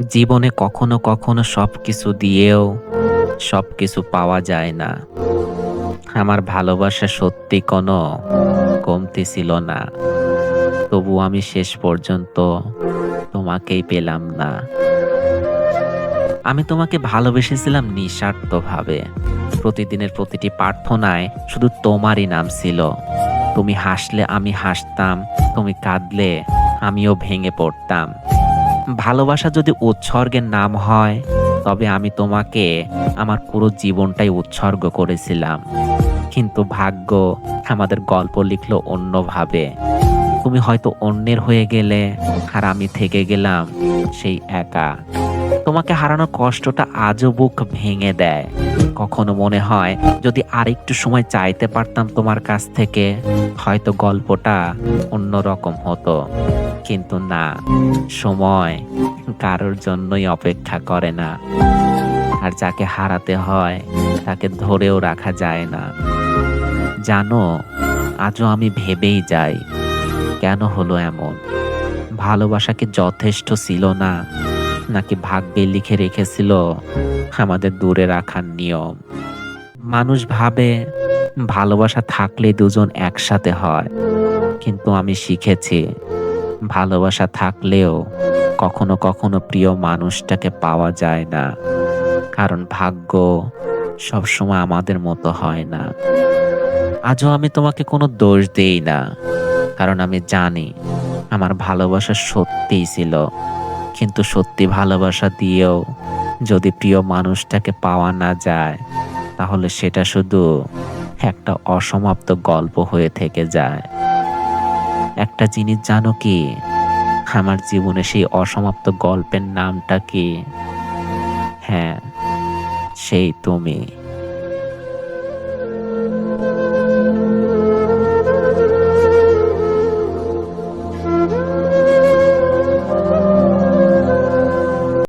জীবনে কখনো কখনো সব কিছু দিয়েও সব কিছু পাওয়া যায় না। আমার ভালোবাসা সত্যি কোনো কমতি ছিল না। তবু আমি শেষ পর্যন্ত তোমাকেই পেলাম না। আমি তোমাকে ভালোবেসেছিলাম নিঃস্বার্থভাবে। প্রতিদিনের প্রতিটি প্রার্থনায় শুধু তোমারই নাম ছিল। তুমি হাসলে আমি হাসতাম, তুমি কাঁদলে আমিও ভেঙে পড়তাম। ভালোবাসা যদি উৎসর্গের নাম হয়, তবে আমি তোমাকে আমার পুরো জীবনটাই উৎসর্গ করেছিলাম। কিন্তু ভাগ্য আমাদের গল্প লিখলো অন্যভাবে। তুমি হয়তো অন্যের হয়ে গেলে আর আমি থেকে গেলাম সেই একা। তোমাকে হারানোর কষ্টটা আজও বুক ভেঙে দেয়। কখনো মনে হয় যদি আরেকটু সময় চাইতে পারতাম তোমার কাছ থেকে, হয়তো গল্পটা অন্যরকম হতো। কিন্তু না। সময় কারোর জন্যই অপেক্ষা করে না। আর যাকে হারাতে হয়, তাকে ধরেও রাখা যায় না। জানো, আজও আমি ভেবেই যাই, কেন হলো এমন? ভালোবাসাকে যথেষ্ট ছিল না? নাকি ভাগ্যে লিখে রেখেছিল আমাদের দূরে রাখার নিয়ম? মানুষ ভাবে, ভালোবাসা থাকলে দুজন একসাথে হয়। কিন্তু আমি শিখেছি ভালোবাসা থাকলেও কখনো কখনো প্রিয় মানুষটাকে পাওয়া যায় না। কারণ ভাগ্য সবসময় আমাদের মতো হয় না। আজও আমি তোমাকে কোনো দোষ দেই না। কারণ আমি জানি আমার ভালোবাসা সত্যিই ছিল। কিন্তু সত্যি ভালোবাসা দিয়েও যদি প্রিয় মানুষটাকে পাওয়া না যায়, তাহলে সেটা শুধু একটা অসমাপ্ত গল্প হয়ে থেকে যায়। একটা জিনিস জানো কি? আমার জীবনে সেই অসমাপ্ত গল্পের নামটা কি? হ্যাঁ সেই তুমি।